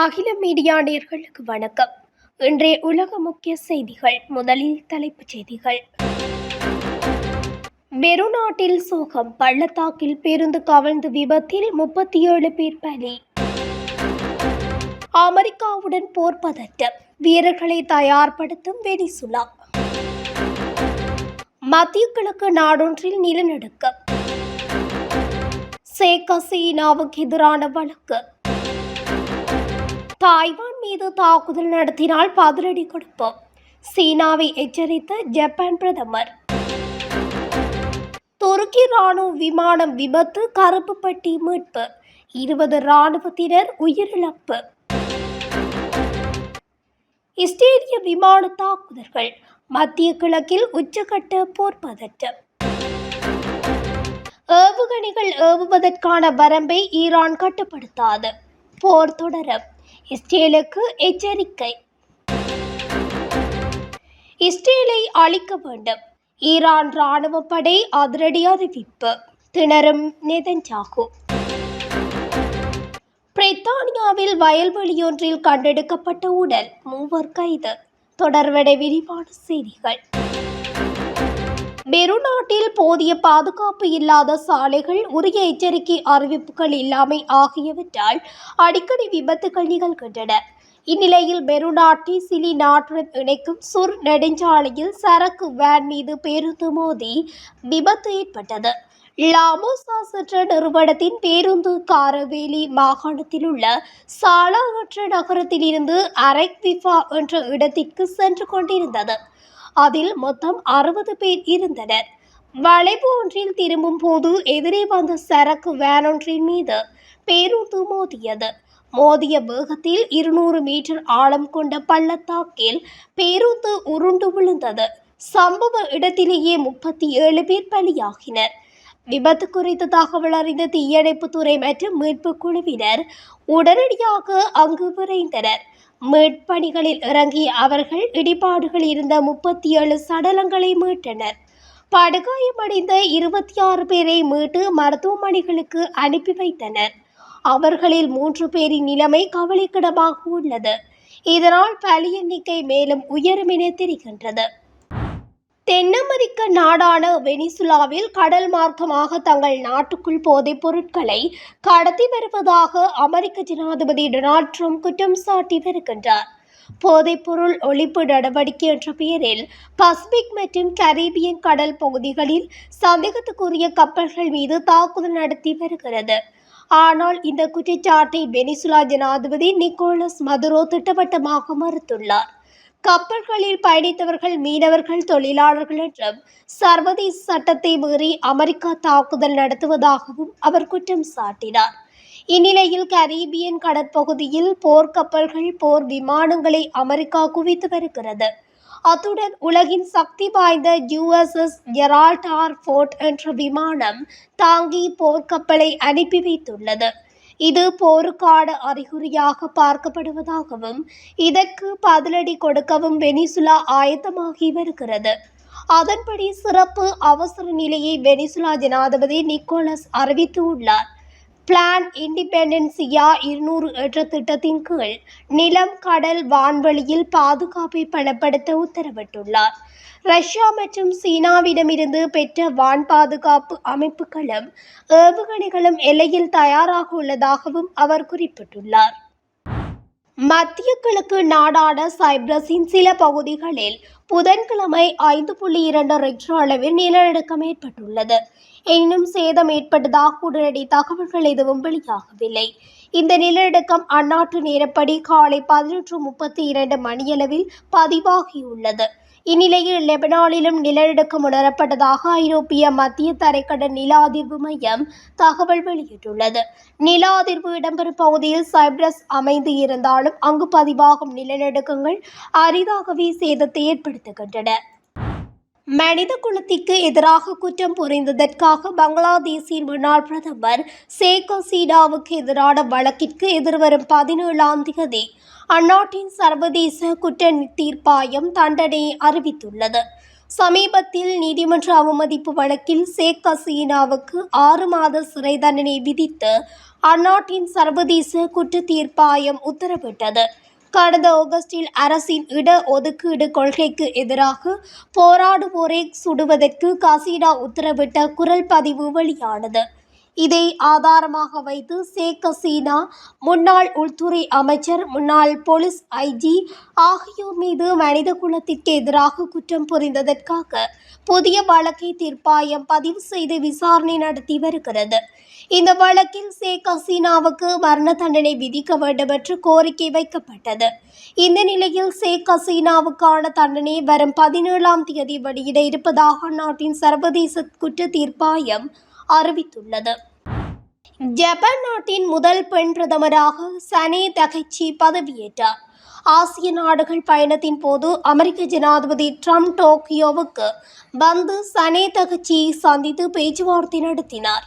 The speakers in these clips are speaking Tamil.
அகில மீடியா நேர்களுக்கு வணக்கம். இன்றைய உலக முக்கிய செய்திகள் முதலில் தலைப்புச் செய்திகள். பெருநாட்டில் சோகம் பள்ளத்தாக்கில் பேருந்து கவிழ்ந்து விபத்தில் முப்பத்தி ஏழு பேர் பலி. அமெரிக்காவுடன் போர் பதட்டம் வீரர்களை தயார்படுத்தும் வெனிசுலா. மத்திய கிழக்கு நாடொன்றில் நிலநடுக்கம். சேக் ஹசீனாவுக்கு எதிரான வழக்கு. தாய்வான் மீது தாக்குதல் நடத்தினால் பதிலடி கொடுப்போம். சீனாவை எச்சரித்த ஜப்பான் பிரதமர். துருக்கி ராணுவ விமானம் விபத்து கருப்புப்பட்டி மீட்பு. இருபது ராணுவத்தினர் உயிரிழப்பு. இஸ்ரேலிய விமான தாக்குதல்கள். மத்திய கிழக்கில் உச்சகட்ட போர் பதற்றம். ஏவுகணைகள் ஏவுவதற்கான வரம்பை ஈரான் கட்டுப்படுத்தாது. போர் தொடரும். இஸ்ரேலுக்கு எச்சரிக்கை. இஸ்ரேலை அழிக்க வேண்டும். ஈரான் ராணுவ படை அதிரடி அறிவிப்பு. திணறும் நெதன்ஜாகு பிரித்தானியாவில் வயல்வெளியொன்றில் கண்டெடுக்கப்பட்ட உடல் மூவர் கைது. தொடர்வடை விரிவான செய்திகள். பெருநாட்டில் போதிய பாதுகாப்பு இல்லாத சாலைகள் உரிய எச்சரிக்கை அறிவிப்புகள் இல்லாமை ஆகியவற்றால் அடிக்கடி விபத்துகள் நிகழ்கின்றன. இந்நிலையில் பெருநாட்டை சிலி நாட்டுடன் இணைக்கும் சுர் நெடுஞ்சாலையில் சரக்கு வேன் மீது பேருந்து மோதி விபத்து ஏற்பட்டது. லாமோசா சென்ற நிறுவனத்தின் பேருந்து காரவேலி மாகாணத்தில் உள்ள சாலாவற்ற நகரத்திலிருந்து அரைக்விஃபா என்ற இடத்திற்கு சென்று கொண்டிருந்தது. அதில் மொத்தம் அறுபது பேர் இருந்தனர். வளைவு ஒன்றில் திரும்பும் போது எதிரே வந்த சரக்கு வேனொன்றின் மீது பேருந்து மோதியது. மோதிய வேகத்தில் இருநூறு மீட்டர் ஆழம் கொண்ட பள்ளத்தாக்கில் பேருந்து உருண்டு விழுந்தது. சம்பவ இடத்திலேயே முப்பத்தி ஏழு பேர் பலியாகினர். விபத்து குறித்த தகவல் அறிந்த தீயணைப்புத்துறை மற்றும் மீட்புக் குழுவினர் உடனடியாக அங்கு விரைந்தனர். மீட்பணிகளில் இறங்கிய அவர்கள் இடிபாடுகள் இருந்த முப்பத்தி ஏழு சடலங்களை மீட்டனர். படுகாயமடைந்த இருபத்தி ஆறு பேரை மீட்டு மருத்துவமனைகளுக்கு அனுப்பி வைத்தனர். அவர்களில் மூன்று பேரின் நிலைமை கவலைக்கிடமாக உள்ளது. இதனால் பலி எண்ணிக்கை மேலும் உயரும் என தெரிகின்றது. தென் அமெரிக்க நாடான வெனிசுலாவில் கடல் மார்க்கமாக தங்கள் நாட்டுக்குள் போதைப் பொருட்களை கடத்தி வருவதாக அமெரிக்க ஜனாதிபதி டொனால்ட் ட்ரம்ப் குற்றம் சாட்டி வருகின்றார். போதைப்பொருள் ஒழிப்பு நடவடிக்கை என்ற பெயரில் பசிபிக் மற்றும் கரீபியன் கடல் பகுதிகளில் சந்தேகத்துக்குரிய கப்பல்கள் மீது தாக்குதல் நடத்தி வருகிறது. ஆனால் இந்த குற்றச்சாட்டை வெனிசுலா ஜனாதிபதி நிக்கோலஸ் மதுரோ திட்டவட்டமாக மறுத்துள்ளார். கப்பல்களில் பயணித்தவர்கள் மீனவர்கள் தொழிலாளர்கள் என்றும் சர்வதேச சட்டத்தை மீறி அமெரிக்கா தாக்குதல் நடத்துவதாகவும் அவர் குற்றம் சாட்டினார். இந்நிலையில் கரீபியன் கடற்பகுதியில் போர்க்கப்பல்கள் போர் விமானங்களை அமெரிக்கா குவித்து வருகிறது. அத்துடன் உலகின் சக்தி வாய்ந்த யுஎஸ்எஸ் ஜெரால்ட் ஆர் ஃபோர்ட் என்ற விமானம் தாங்கி போர்க்கப்பலை அனுப்பி வைத்துள்ளது. இது போருக்கான அறிகுறியாக பார்க்கப்படுவதாகவும் இதற்கு பதிலடி கொடுக்கவும் வெனிசுலா ஆயத்தமாகி வருகிறது. அதன்படி சிறப்பு அவசர நிலையை வெனிசுலா ஜனாதிபதி நிக்கோலஸ் அறிவித்துள்ளார். பிளான் இண்டிபெண்டன்சியா இருநூறு என்ற திட்டத்தின் கீழ் நிலம் கடல் வான்வெளியில் பாதுகாப்பை பலப்படுத்த உத்தரவிட்டுள்ளார். ரஷ்யா மற்றும் சீனாவிடமிருந்து பெற்ற வான் பாதுகாப்பு அமைப்புகளும் ஏவுகணைகளும் எல்லையில் தயாராக உள்ளதாகவும் அவர் குறிப்பிட்டுள்ளார். மத்திய கிழக்கு நாடான சைப்ரஸின் சில பகுதிகளில் புதன்கிழமை ஐந்து புள்ளி இரண்டு ரெக்டர் அளவில் நிலநடுக்கம் ஏற்பட்டுள்ளது. எனினும் சேதம் ஏற்பட்டதாக உடனடி தகவல்கள் எதுவும் வெளியாகவில்லை. இந்த நிலநடுக்கம் அந்நாட்டு நேரப்படி காலை பதினொன்று முப்பத்தி இரண்டு மணியளவில் பதிவாகியுள்ளது. இந்நிலையில் லெபனானிலும் நிலநடுக்கம் உணரப்பட்டதாக ஐரோப்பிய மத்திய தரைக்கடல் நில அதிர்வு மையம் தகவல் வெளியிட்டுள்ளது. நில அதிர்வு இடம்பெறும் பகுதியில் சைப்ரஸ் அமைந்து இருந்தாலும் அங்கு பதிவாகும் நிலநடுக்கங்கள் அரிதாகவே சேதத்தை ஏற்படுத்துகின்றன. மனித குலத்திற்கு எதிராக குற்றம் புரிந்ததற்காக பங்களாதேஷின் முன்னாள் பிரதமர் ஷேக் ஹசீனாவுக்கு எதிரான வழக்கிற்கு எதிர்வரும் பதினேழாம் தேதி அந்நாட்டின் சர்வதேச குற்ற தீர்ப்பாயம் தண்டனை அறிவித்துள்ளது. சமீபத்தில் நீதிமன்ற அவமதிப்பு வழக்கில் ஷேக் ஹசீனாவுக்கு ஆறு மாத சிறை தண்டனை விதித்து அந்நாட்டின் சர்வதேச குற்ற தீர்ப்பாயம் உத்தரவிட்டது. கடந்த ஆகஸ்டில் அரசின் இட ஒதுக்கீடு கொள்கைக்கு எதிராக போராடுவோரை சுடுவதற்கு கசீனா உத்தரவிட்ட குரல் பதிவு வெளியானது. இதை ஆதாரமாக வைத்து ஷேக் ஹசீனா முன்னாள் உள்துறை அமைச்சர் முன்னாள் போலீஸ் ஐஜி ஆகியோர் மீது மனித குலத்திற்கு எதிராக குற்றம் புரிந்ததற்காக புதிய வழக்கை தீர்ப்பாயம் பதிவு செய்து விசாரணை நடத்தி வருகிறது. இந்த வழக்கில் ஷேக் ஹசீனாவுக்கு மரண தண்டனை விதிக்க வேண்டும் என்று கோரிக்கை வைக்கப்பட்டது. இந்த நிலையில் ஷேக் ஹசீனாவுக்கான தண்டனை வரும் பதினேழாம் தேதி வெளியிட இருப்பதாக நாட்டின் சர்வதேச குற்ற தீர்ப்பாயம் அறிவித்துள்ளது. ஜப்பான் நாட்டின் முதல் பெண் பிரதமராக சனே தகைச்சி பதவியேற்றார். ஆசிய நாடுகள் பயணத்தின் போது அமெரிக்க ஜனாதிபதி ட்ரம்ப் டோக்கியோவுக்கு வந்து சனே தகச்சியை சந்தித்து பேச்சுவார்த்தை நடத்தினார்.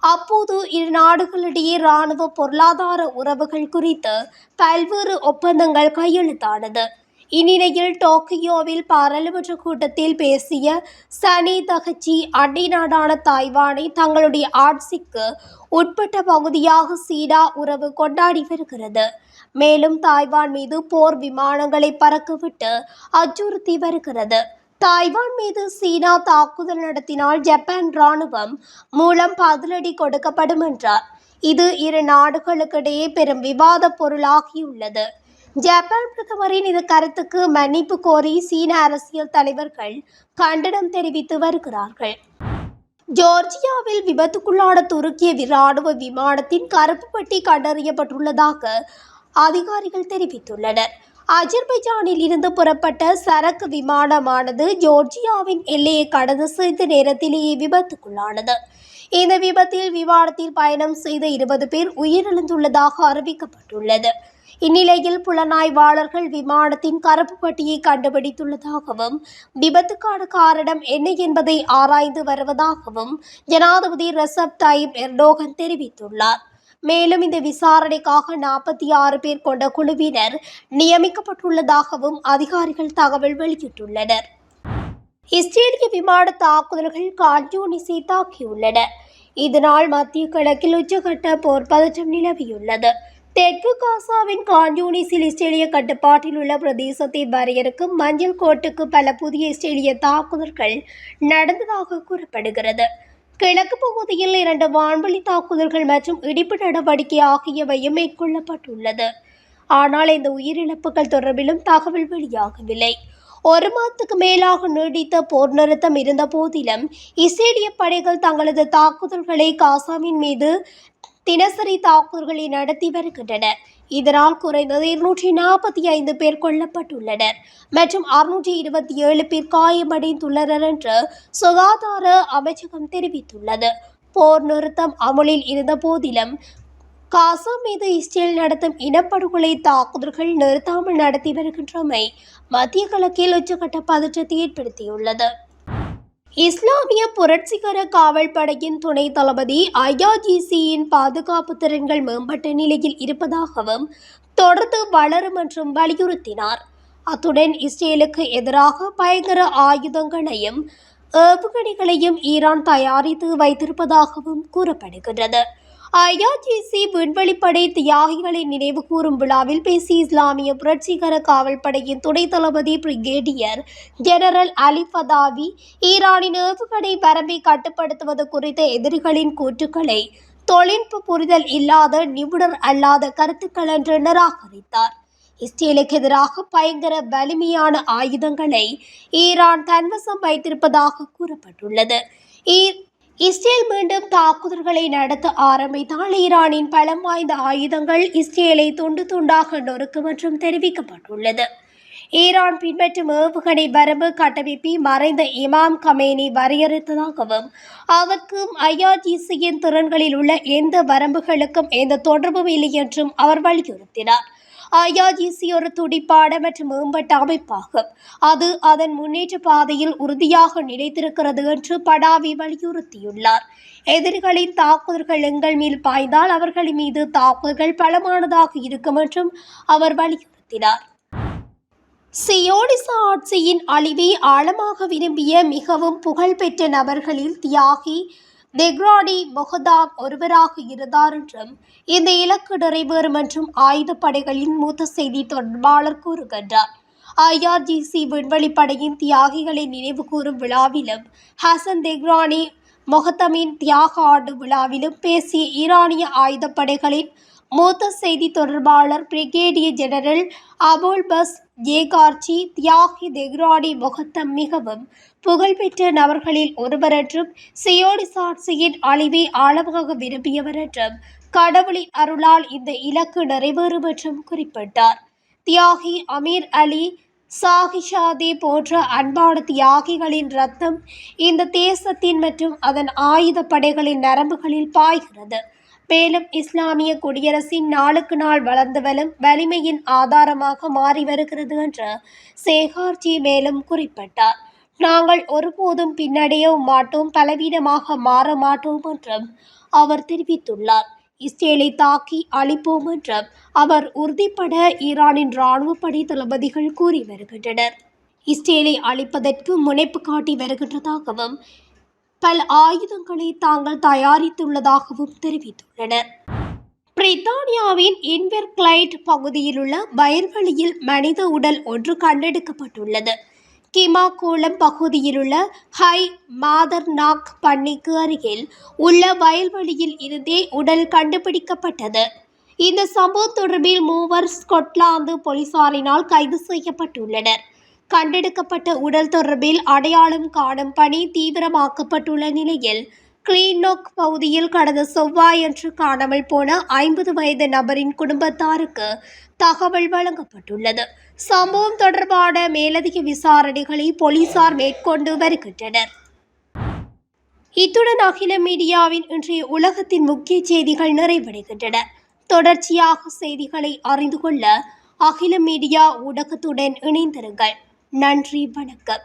அப்போது இரு நாடுகளிடையே இராணுவ பொருளாதார உறவுகள் குறித்து பல்வேறு ஒப்பந்தங்கள் கையெழுத்தானது. இந்நிலையில் டோக்கியோவில் பாராளுமன்ற கூட்டத்தில் பேசிய சனி தகச்சி அண்டை நாடான தாய்வானை தங்களுடைய ஆட்சிக்கு உட்பட்ட பகுதியாக சீனா உறவு கொண்டாடி வருகிறது. மேலும் தாய்வான் மீது போர் விமானங்களை பறக்கவிட்டு அச்சுறுத்தி வருகிறது. தாய்வான் மீது சீனா தாக்குதல் நடத்தினால் ஜப்பான் ராணுவம் மூலம் பதிலடி கொடுக்கப்படும் என்றார். இது இரு நாடுகளுக்கிடையே பெரும் விவாத பொருளாகியுள்ளது. ஜப்பான் பிரதமரின் இந்த கருத்துக்கு மன்னிப்பு கோரி சீன அரசியல் தலைவர்கள் கண்டனம் தெரிவித்து வருகிறார்கள். ஜோர்ஜியாவில் விபத்துக்குள்ளான துருக்கிய ராணுவ விமானத்தின் கருப்பு பெட்டி கண்டறியப்பட்டுள்ளதாக அதிகாரிகள் தெரிவித்துள்ளனர். அஜர்பைஜானில் இருந்து புறப்பட்ட சரக்கு விமானமானது ஜோர்ஜியாவின் எல்லையை கடந்து சிறிது நேரத்திலேயே விபத்துக்குள்ளானது. இந்த விபத்தில் விமானத்தில் பயணம் செய்த இருபது பேர் உயிரிழந்துள்ளதாக அறிவிக்கப்பட்டுள்ளது. இந்நிலையில் புலனாய்வாளர்கள் விமானத்தின் கருப்பு பட்டியை கண்டுபிடித்துள்ளதாகவும் விபத்துக்கான காரணம் என்ன என்பதை ஆராய்ந்து வருவதாகவும் ஜனாதிபதி ரசப் தாயிப் எர்டோகன் தெரிவித்துள்ளார். மேலும் இந்த விசாரணைக்காக நாற்பத்தி ஆறு பேர் கொண்ட குழுவினர் நியமிக்கப்பட்டுள்ளதாகவும் அதிகாரிகள் தகவல் வெளியிட்டுள்ளனர். இஸ்ரேலிய விமான தாக்குதல்கள் கான்யூனிஸை தாக்கியுள்ளன இதனால் மத்திய கிழக்கில் உச்சகட்ட போர் பதற்றம் நிலவியுள்ளது. தெற்கு காசாவின் கான்யூனிஸில் இஸ்ரேலிய கட்டுப்பாட்டில் உள்ள பிரதேசத்தை வரையறுக்கும் மஞ்சள் கோட்டுக்கு பல புதிய இஸ்ரேலிய தாக்குதல்கள் நடந்ததாக கூறப்படுகிறது. கிழக்கு பகுதியில் இரண்டு வான்வழி தாக்குதல்கள் மற்றும் இடிப்பு நடவடிக்கை ஆகியவையும் மேற்கொள்ளப்பட்டுள்ளது. ஆனால் இந்த உயிரிழப்புகள் தொடர்பிலும் தகவல் வெளியாகவில்லை. ஒரு மாதத்துக்கு மேலாக நீடித்த போர் நிறுத்தம் இருந்த போதிலும் இஸ்ரேலிய படைகள் தங்களது தாக்குதல்களை காசாவின் மீது தினசரி தாக்குதல்களை நடத்தி வருகின்றன இதனால் குறைந்தது இருநூற்றி நாற்பத்தி ஐந்து பேர் கொல்லப்பட்டுள்ளனர். மற்றும் அறுநூற்றி இருபத்தி ஏழு பேர் காயமடைந்துள்ளனர் என்று சுகாதார அமைச்சகம் தெரிவித்துள்ளது. போர் நிறுத்தம் அமலில் இருந்த போதிலும் காசா மீது இஸ்ரேல் நடத்தும் இனப்படுகொலை தாக்குதல்கள் நிறுத்தாமல் நடத்தி வருகின்றமை மத்திய கிழக்கில் உச்சகட்ட பதற்றத்தை ஏற்படுத்தியுள்ளது. இஸ்லாமிய புரட்சிகர காவல் படையின் துணை தளபதி ஐஆர்ஜிசியின் பாதுகாப்பு திறன்கள் மேம்பட்ட நிலையில் இருப்பதாகவும் தொடர்ந்து வளரும் என்றும் வலியுறுத்தினார். அத்துடன் இஸ்ரேலுக்கு எதிராக பயங்கர ஆயுதங்களையும் ஏவுகணைகளையும் ஈரான் தயாரித்து வைத்திருப்பதாகவும் கூறப்படுகின்றது. ஐஆர்ஜிசி விண்வெளிப்படை தியாகிகளை நினைவு கூறும் விழாவில் பேசிய இஸ்லாமிய புரட்சிகர காவல்படையின் துணை தளபதி பிரிகேடியர் ஜெனரல் அலி ஃபதாவி ஈரானின் ஏவுகணை வரம்பை கட்டுப்படுத்துவது குறித்த எதிரிகளின் கூற்றுக்களை தொழில்நுட்ப புரிதல் இல்லாத நிபுணர் அல்லாத கருத்துக்கள் என்று நிராகரித்தார். இஸ்ரேலுக்கு எதிராக பயங்கர வலிமையான ஆயுதங்களை ஈரான் தன்வசம் வைத்திருப்பதாக கூறப்பட்டுள்ளது. இஸ்ரேல் மீண்டும் தாக்குதல்களை நடத்த ஆரம்பித்தால் ஈரானின் பலம் வாய்ந்த ஆயுதங்கள் இஸ்ரேலை துண்டு துண்டாக நொறுக்கும் என்றும் தெரிவிக்கப்பட்டுள்ளது. ஈரான் பின்பற்றும் ஏவுகணை வரம்பு கட்டமைப்பை மறைந்த இமாம் கமேனி வரையறுத்ததாகவும் அவருக்கும் ஐஆர்ஜிசியின் திறன்களில் உள்ள எந்த வரம்புகளுக்கும் எந்த தொடர்பும் இல்லை என்றும் அவர் வலியுறுத்தினார். ஐஆர்ஜிசி ஒரு துடிப்பான மற்றும் மேம்பட்ட அமைப்பாகும். அது அதன் முன்னேற்ற பாதையில் உறுதியாக நிலைத்திருக்கிறது என்று படாவி வலியுறுத்தியுள்ளார். எதிரிகளின் தாக்குதல்கள் எங்கள் மீது பாய்ந்தால் அவர்களின் மீது தாக்குதல்கள் பலமானதாக இருக்கும் என்றும் அவர் வலியுறுத்தினார். சியோனிச ஆட்சியின் அழிவை ஆழமாக விரும்பிய மிகவும் புகழ்பெற்ற நபர்களில் தியாகி தெக்ரானி மொஹதாம் ஒருவராக இருந்தார் என்றும் இந்த இலக்கு நிறைவேறும் என்றும் ஆயுதப்படைகளின் மூத்த செய்தி தொடர்பாளர் கூறுகின்றார். ஐஆர்ஜிசி விண்வெளிப்படையின் தியாகிகளை நினைவுகூரும் விழாவிலும் ஹசன் தெஹ்ரானி மொஹத்தமின் தியாக ஆண்டு விழாவிலும் பேசிய ஈரானிய ஆயுதப்படைகளின் மூத்த செய்தி தொடர்பாளர் brigadier general Abul Fazl Shekarchi தியாகி தெஹ்ராடி முகத்தம் மிகவும் புகழ்பெற்ற நபர்களில் ஒருவர் என்றும் சியோனிச அழிவை ஆழமாக விரும்பியவர் என்றும் கடவுளின் அருளால் இந்த இலக்கு நிறைவேறும் என்றும் குறிப்பிட்டார். தியாகி அமீர் அலி சாகிஷாதே போன்ற அன்பான தியாகிகளின் ரத்தம் இந்த தேசத்தின் மற்றும் அதன் ஆயுத படைகளின் நரம்புகளில் பாய்கிறது. மேலும் இஸ்லாமிய குடியரசின் நாளுக்கு நாள் வளர்ந்து வரும் வலிமையின் ஆதாரமாக மாறி வருகிறது என்று சேகார்ஜி மேலும் குறிப்பிட்டார். நாங்கள் ஒருபோதும் பின்னடைய மாட்டோம் பலவீனமாக மாற மாட்டோம் என்றும் அவர் தெரிவித்துள்ளார். இஸ்ரேலை தாக்கி அழிப்போம் என்றும் அவர் உறுதிப்பட ஈரானின் இராணுவப்படை தளபதிகள் கூறி வருகின்றனர். இஸ்ரேலை அழிப்பதற்கு முனைப்பு காட்டி வருகின்றதாகவும் பல ஆயுதங்களை தாங்கள் தயாரித்துள்ளதாகவும் தெரிவித்துள்ளனர் பிரித்தானியாவின் இன்வெர்கிளைட் பகுதியில் உள்ள வயல்வெளியில் மனித உடல் ஒன்று கண்டெடுக்கப்பட்டுள்ளது. கிமாகோளம் பகுதியில் உள்ள ஹை மாதர் நாக் அருகில் உள்ள வயல்வெளியில் இருந்தே உடல் கண்டுபிடிக்கப்பட்டது. இந்த சம்பவம் தொடர்பில் மூவர் ஸ்கொட்லாந்து போலீசாரினால் கைது செய்யப்பட்டுள்ளனர். கண்டெடுக்கப்பட்ட உடல் தொடர்பில் அடையாளம் காணும் பணி தீவிரமாக்கப்பட்டுள்ள நிலையில் கிளீனோக் பகுதியில் கடந்த செவ்வாயன்று காணாமல் போன ஐம்பது வயது நபரின் குடும்பத்தாருக்கு தகவல் வழங்கப்பட்டுள்ளது. சம்பவம் தொடர்பான மேலதிக விசாரணைகளை போலீசார் மேற்கொண்டு வருகின்றனர். இத்துடன் அகில மீடியாவின் இன்றைய உலகத்தின் முக்கிய செய்திகள் நிறைவடைகின்றன. தொடர்ச்சியாக செய்திகளை அறிந்து கொள்ள அகில மீடியா ஊடகத்துடன் இணைந்திருங்கள். நன்றி வணக்கம்.